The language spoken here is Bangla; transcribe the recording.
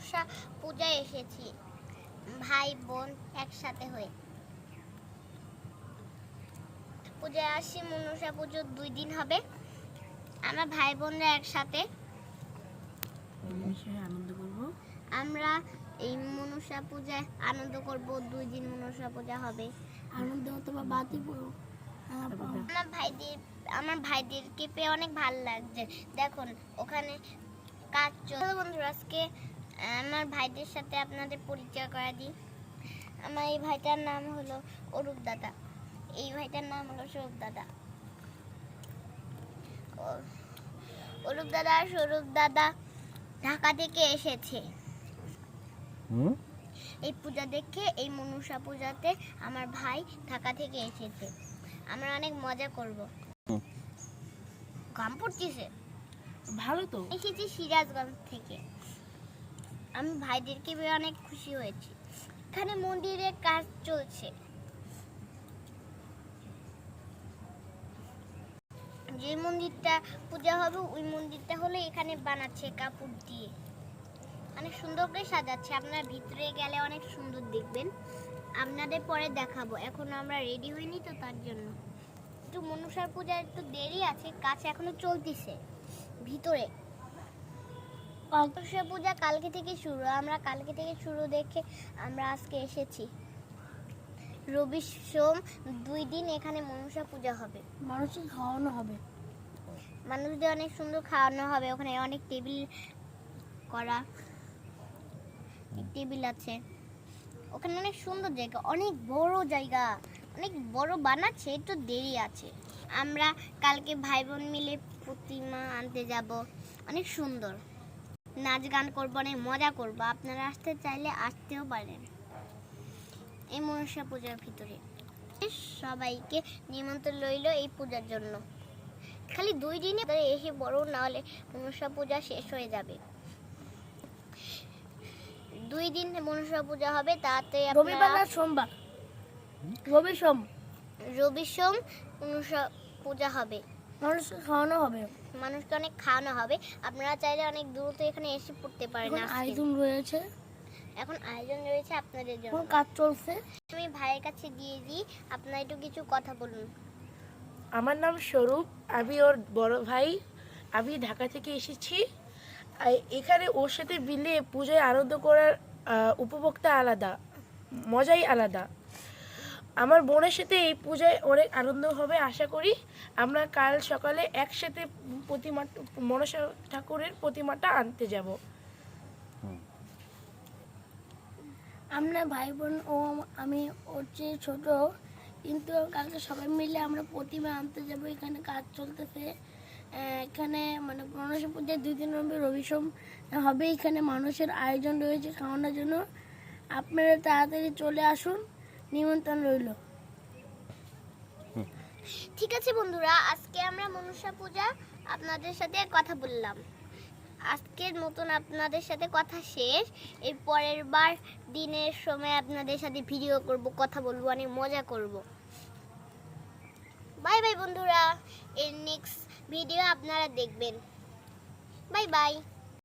মনসা পূজায় এসেছি। ভাই বোন একসাথে হয়ে। পূজায় আসছি মনসা পুজো দুই দিন হবে। আমরা ভাই বোনরা একসাথে। আনন্দ করব? আমরা এই মনসা পূজায় আনন্দ করব দুই দিন মনসা পূজা হবে। আনন্দ অথবা বাতি আমার ভাইদের আমার ভাইদেরকে পেয়ে অনেক ভালো লাগছে। দেখুন ওখানে কাজ চলছে। বন্ধুরা আজকে আমার ভাইদের সাথে আপনাদের পরিচয় করা দিই। আমার এই ভাইটার নাম হলো অরূপ দাদা। এই ভাইটার নাম হলো স্বরূপ দাদা। ও- অরূপ দাদা আর স্বরূপ দাদা ঢাকা থেকে এসেছে। এই পূজা দেখে এই মনুষা পূজাতে আমার ভাই ঢাকা থেকে এসেছে। আমরা অনেক মজা করব। গাম পড়তেছে? ভালো তো। এসেছি সিরাজগঞ্জ থেকে। আমি ভাইদেরকে পেয়ে অনেক খুশি হয়েছি। এখানে মন্দিরে কাজ চলছে। যে মন্দিরটা পূজা হবে, ওই মন্দিরটা হলো এখানে বানাচ্ছে কাপড় দিয়ে। অনেক সুন্দর করে সাজাচ্ছে। আপনার ভিতরে গেলে অনেক সুন্দর দেখবেন। আপনাদের পরে দেখাবো। এখন আমরা রেডি হইনি তো তার জন্য। একটু মনুষার পূজা একটু দেরি আছে, কাজ এখনও চলতেছে। ভিতরে। মনসা পূজা কালকে থেকে শুরু। আমরা কালকে থেকে শুরু দেখে আমরা আজকে এসেছি। রবি সোম দুই দিন এখানে মনসা পূজা হবে। মানুষকে খাওয়ানো হবে। মানুষদের অনেক সুন্দর খাওয়ানো হবে। ওখানে অনেক টেবিল করা টেবিল আছে। ওখানে অনেক সুন্দর জায়গা অনেক বড় জায়গা অনেক বড় বানাচ্ছে একটু দেরি আছে। আমরা কালকে ভাই বোন মিলে প্রতিমা আনতে যাব। অনেক সুন্দর। নাচ গান করব অনেক মজা করব। আপনারা আসতে চাইলে আসতেও পারেন। এই মনসা পূজার ভিতরে। সবাইকে নিমন্ত্রণ রইল এই পূজার জন্য। খালি দুই দিনে এসে বড় না হলে মনসা পূজা শেষ হয়ে যাবে। দুই দিন মনসা পূজা হবে তাতে রবিবার আর সোমবার? রবি সোম। রবি সোম মনসা পূজা হবে। মানুষকে খাওয়ানো হবে। মানুষকে অনেক খাওয়ানো হবে। আপনারা চাইলে অনেক দ্রুত এখানে এসে পড়তে পারেন আয়োজন রয়েছে। এখন আয়োজন রয়েছে আপনাদের জন্য। এখন কাজ চলছে। আমি ভাইয়ের কাছে দিয়ে দিই। আপনারা একটু কিছু কথা বলুন। আমার নাম স্বরূপ। আমি ওর বড় ভাই। আমি ঢাকা থেকে এসেছি। এখানে ওর সাথে মিলে পূজায় আনন্দ করার আহ, উপভোগটা আলাদা। মজাই আলাদা। আমার বোনের সাথে এই পূজায় অনেক আনন্দ হবে, আশা করি। আমরা কাল সকালে একসাথে প্রতিমা, মনসা ঠাকুরের প্রতিমাটা আনতে যাব। আমরা ভাই বোন ও আমি ওর চেয়ে ছোট, কিন্তু কালকে সবাই মিলে আমরা প্রতিমা আনতে যাব। এখানে কাজ চলতেছে। এখানে মানে গণেশ পূজায় দুই দিন হবে রবি সোম হবে। এখানে মানুষের আয়োজন রয়েছে খাওয়ানোর জন্য। আপনারা তাড়াতাড়ি চলে আসুন। নিমন্ত্রণ রইল। ঠিক আছে বন্ধুরা আজকে আমরা মনসা পূজা আপনাদের সাথে কথা বললাম। আজকের মতন আপনাদের সাথে কথা শেষ। এর পরের বার দিনের সময় আপনাদের সাথে ভিডিও করব কথা বলব অনেক মজা করব। বাই বাই বন্ধুরা। এর নেক্সট ভিডিও আপনারা দেখবেন। Bye bye